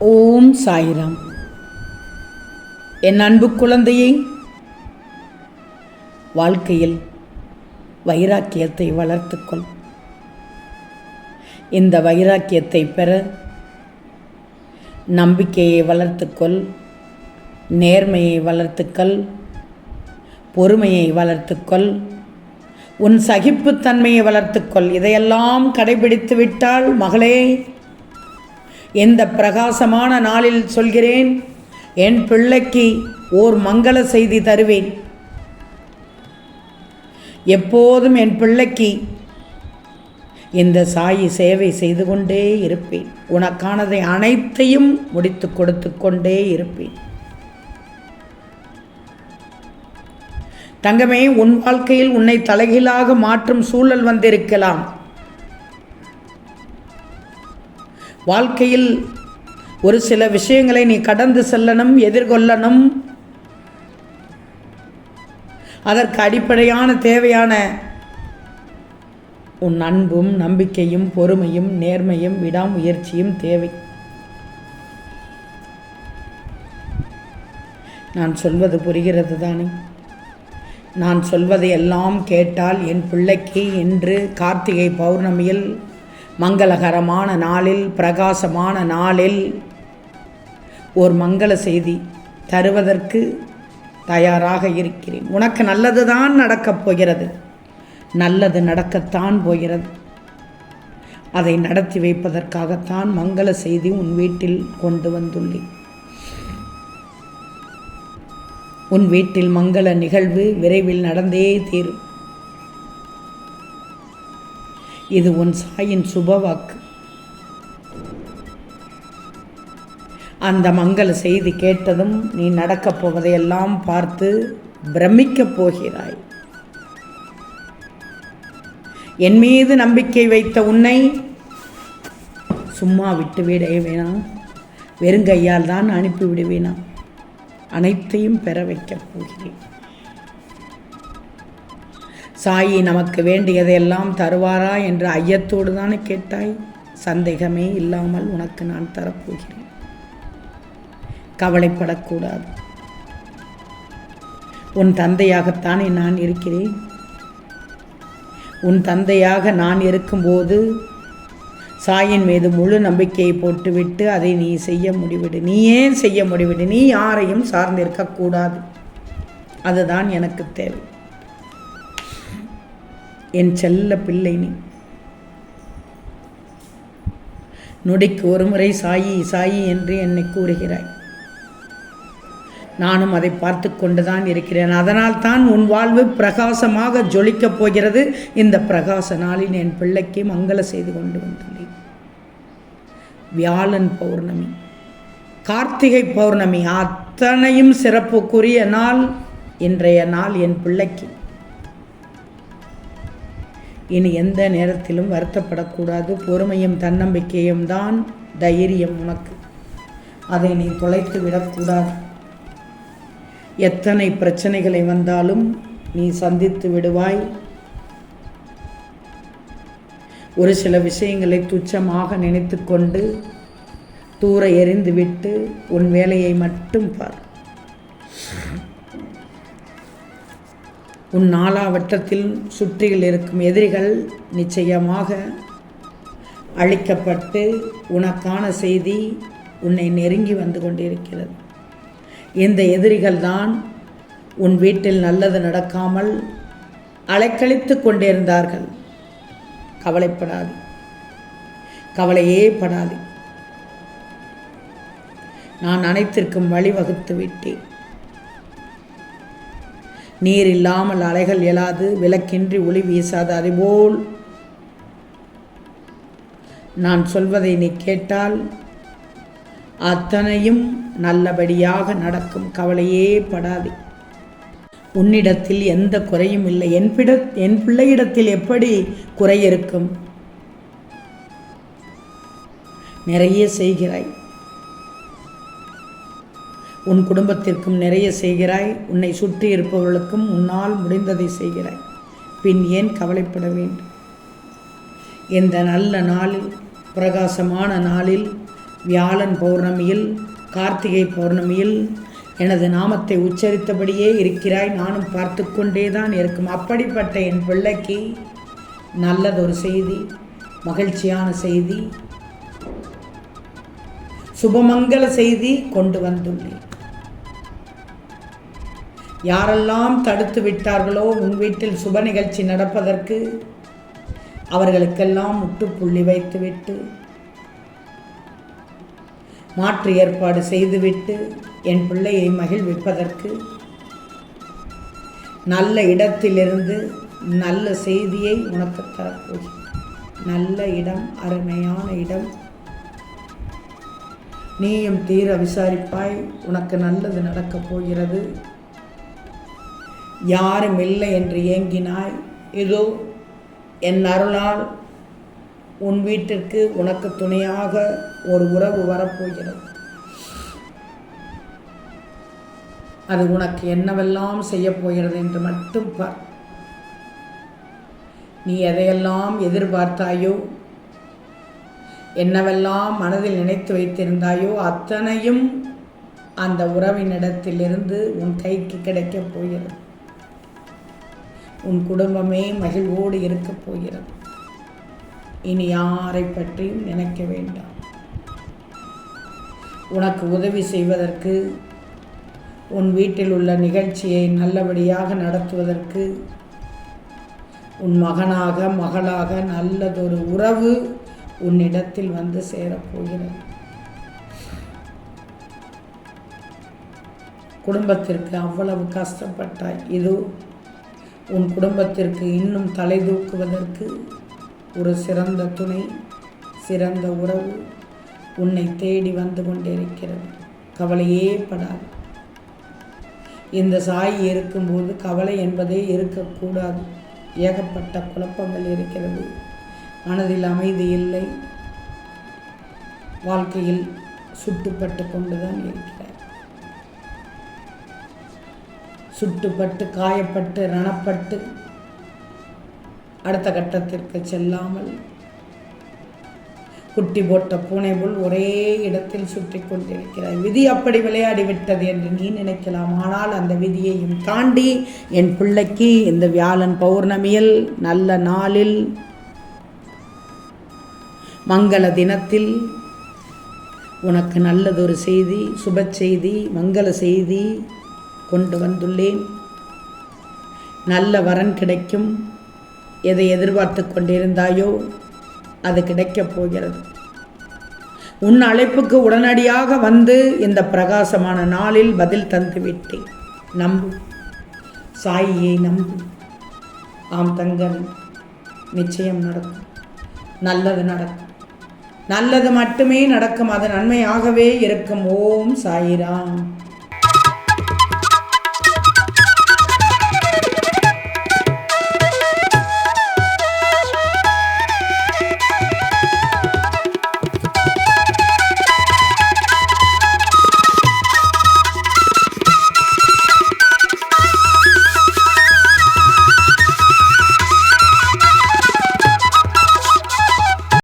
ஓம் சாய்ராம். என் அன்பு குழந்தையை வாழ்க்கையில் வைராக்கியத்தை வளர்த்துக்கொள் இந்த வைராக்கியத்தை பெற நம்பிக்கையை வளர்த்துக்கொள் நேர்மையை வளர்த்துக்கொள் பொறுமையை வளர்த்துக்கொள் உன் சகிப்புத்தன்மையை வளர்த்துக்கொள் இதையெல்லாம் கடைபிடித்து விட்டால் மகளே இந்த பிரகாசமான நாளில் சொல்கிறேன்? என் பிள்ளைக்கு ஓர் மங்கள செய்தி தருவேன். எப்போதும் என் பிள்ளைக்கு இந்த சாயி சேவை செய்து கொண்டே இருப்பேன். உனக்கானதை அனைத்தையும் முடித்து கொடுத்து கொண்டே இருப்பேன். தங்கமே உன் வாழ்க்கையில் உன்னை தலைகீழாக மாற்றும் சூழல் வந்திருக்கலாம். வாழ்க்கையில் ஒரு சில விஷயங்களை நீ கடந்து செல்லணும் எதிர்கொள்ளணும். அதற்கு அடிப்படையான தேவையான உன் அன்பும் நம்பிக்கையும் பொறுமையும் நேர்மையும் விடாமுயற்சியும் தேவை. நான் சொல்வது புரிகிறது தானே? நான் சொல்வதை எல்லாம் கேட்டால் என் பிள்ளைக்கு இன்று கார்த்திகை பௌர்ணமியில் மங்களகரமான நாளில் பிரகாசமான நாளில் ஒரு மங்கள செய்தி தருவதற்கு தயாராக இருக்கிறேன். உனக்கு நல்லது தான் நடக்கப் போகிறது. நல்லது நடக்கத்தான் போகிறது. அதை நடத்தி வைப்பதற்காகத்தான் மங்கள செய்தி உன் வீட்டில் கொண்டு வந்துள்ளேன். உன் வீட்டில் மங்கள நிகழ்வு விரைவில் நடந்தே தீரும். இது உன் சாயின் சுபவாக்கு அந்த மங்கள செய்தி கேட்டதும் நீ நடக்கப் போவதையெல்லாம் பார்த்து பிரமிக்கப் போகிறாய். என் மீது நம்பிக்கை வைத்த உன்னை சும்மா விட்டு விட வேணாம். வெறுங்கையால் தான் அனுப்பிவிடுவேனா? அனைத்தையும் பெற வைக்கப் போகிறேன். சாயி நமக்கு வேண்டியதையெல்லாம் தருவாரா என்ற ஐயத்தோடு தானே கேட்டாய்? சந்தேகமே இல்லாமல் உனக்கு நான் தரப்போகிறேன். கவலைப்படக்கூடாது. உன் தந்தையாகத்தானே நான் இருக்கிறேன். உன் தந்தையாக நான் இருக்கும்போது சாயின் மீது முழு நம்பிக்கையை போட்டுவிட்டு அதை நீ செய்ய முடிவிடு. நீ ஏன் செய்ய முடிவிடு? நீ யாரையும் சார்ந்திருக்கக்கூடாது. அதுதான் எனக்கு தேவை. என் செல்ல பிள்ளை நீ. நொடிக்கு ஒரு முறை சாயி சாயி என்று என்னை கூறுகிறாய். நானும் அதை பார்த்து கொண்டுதான் இருக்கிறேன். அதனால் தான் உன் வாழ்வு பிரகாசமாக ஜொலிக்கப் போகிறது. இந்த பிரகாச நாளில் என் பிள்ளைக்கு மங்கள செய்து கொண்டு வந்துள்ளேன். வியாழன் பௌர்ணமி கார்த்திகை பௌர்ணமி அத்தனையும் சிறப்புக்குரிய நாள். இன்றைய நாள் என் பிள்ளைக்கு. இனி எந்த நேரத்திலும் வருத்தப்படக்கூடாது. பொறுமையும் தன்னம்பிக்கையும் தான் தைரியம் உனக்கு. அதை நீ தொலைத்து விடக்கூடாது. எத்தனை பிரச்சனைகளை வந்தாலும் நீ சந்தித்து விடுவாய். ஒரு சில விஷயங்களை துச்சமாக நினைத்து கொண்டு தூர எறிந்துவிட்டு உன் வேலையை மட்டும் பார். உன் நாலாவட்டத்தில் சுற்றியில் இருக்கும் எதிரிகள் நிச்சயமாக அழிக்கப்பட்டு உனக்கான செய்தி உன்னை நெருங்கி வந்து கொண்டிருக்கிறது. இந்த எதிரிகள் தான் உன் வீட்டில் நல்லது நடக்காமல் அலைக்கழித்து கொண்டிருந்தார்கள். கவலைப்படாது. கவலையே படாது. நான் அனைத்திற்கும் வழிவகுத்து விட்டேன். நீர் இல்லாமல் அலைகள் எழாது விளக்கின்றி ஒளி வீசாது. அதுபோல் நான் சொல்வதை நீ கேட்டால் அத்தனையும் நல்லபடியாக நடக்கும். கவலையே படாதே. உன்னிடத்தில் எந்த குறையும் இல்லை. என் பிட என் பிள்ளையிடத்தில் எப்படி குறை இருக்கும்? நிறைய செய்கிறாய். உன் குடும்பத்திற்கும் நிறைய செய்கிறாய். உன்னை சுற்றி இருப்பவர்களுக்கும் உன்னால் முடிந்ததை செய்கிறாய். பின் ஏன் கவலைப்பட வேண்டும்? இந்த நல்ல நாளில் பிரகாசமான நாளில் வியாழன் பௌர்ணமியில் கார்த்திகை பௌர்ணமியில் எனது நாமத்தை உச்சரித்தபடியே இருக்கிறாய். நானும் பார்த்து கொண்டே தான் இருக்கும். அப்படிப்பட்ட என் பிள்ளைக்கு நல்லதொரு செய்தி மகிழ்ச்சியான செய்தி சுபமங்கல செய்தி கொண்டு வந்துள்ளேன். யாரெல்லாம் தடுத்து விட்டார்களோ உன் வீட்டில் சுப நிகழ்ச்சி நடப்பதற்கு அவர்களுக்கெல்லாம் முட்டுப்புள்ளி வைத்துவிட்டு மாற்று ஏற்பாடு செய்துவிட்டு என் பிள்ளையை மகிழ்விப்பதற்கு நல்ல இடத்திலிருந்து நல்ல செய்தியை உனக்கு தரப்போகிறேன். நல்ல இடம் அருமையான இடம். நீயும் தீர விசாரிப்பாய் உனக்கு நல்லது நடக்கப் போகிறது. யாரும் இல்லை என்று ஏங்கினாய். இதோ என் அருளால் உன் வீட்டிற்கு உனக்கு துணையாக ஒரு உறவு வரப்போகிறது. அது உனக்கு என்னவெல்லாம் செய்யப்போகிறது என்று மட்டும் பார். நீ எதையெல்லாம் எதிர்பார்த்தாயோ என்னவெல்லாம் மனதில் நினைத்து வைத்திருந்தாயோ அத்தனையும் அந்த உறவினிடத்திலிருந்து உன் கைக்கு கிடைக்கப் போகிறது. உன் குடும்பமே மகிழ்வோடு இருக்கப் போகிறது. இனி யாரை பற்றியும் நினைக்க வேண்டாம். உனக்கு உதவி செய்வதற்கு உன் வீட்டில் உள்ள நிகழ்ச்சியை நல்லபடியாக நடத்துவதற்கு உன் மகனாக மகளாக நல்லதொரு உறவு உன்னிடத்தில் வந்து சேரப்போகிறது குடும்பத்திற்கு அவ்வளவு கஷ்டப்பட்டாய். இது உன் குடும்பத்திற்கு இன்னும் தலை தூக்குவதற்கு ஒரு சிறந்த துணை சிறந்த உறவு உன்னை தேடி வந்து கொண்டிருக்கிறது. கவலையே படாது. இந்த சாய் இருக்கும்போது கவலை என்பதே இருக்கக்கூடாது. ஏகப்பட்ட குழப்பங்கள் இருக்கிறது. மனதில் அமைதி இல்லை. வாழ்க்கையில் சுட்டுப்பட்டு கொண்டுதான் இருக்கிறது. சுட்டுப்பட்டு காயப்பட்டு ரணப்பட்டு அடுத்த கட்டத்திற்கு செல்லாமல் குட்டி போட்ட பூனை போல் ஒரே இடத்தில் சுற்றி கொண்டிருக்கிறாய். விதி அப்படி விளையாடி விட்டது என்று நீ நினைக்கலாம். ஆனால் அந்த விதியையும் தாண்டி என் பிள்ளைக்கு இந்த வியாழன் பௌர்ணமியில் நல்ல நாளில் மங்கள தினத்தில் உனக்கு நல்லதொரு செய்தி சுப செய்தி மங்கள செய்தி கொண்டு வந்துள்ளேன். நல்ல வரன் கிடைக்கும். எதை எதிர்பார்த்து கொண்டிருந்தாயோ அது கிடைக்கப் போகிறது. உன் அழைப்புக்கு உடனடியாக வந்து இந்த பிரகாசமான நாளில் பதில் தந்துவிட்டேன் நம்பு. சாயியை நம்பு. ஆம் தங்கள் நிச்சயம் நடக்கும். நல்லது நடக்கும். நல்லது மட்டுமே நடக்கும். அது நன்மையாகவே இருக்கும். ஓம் சாயிராம்.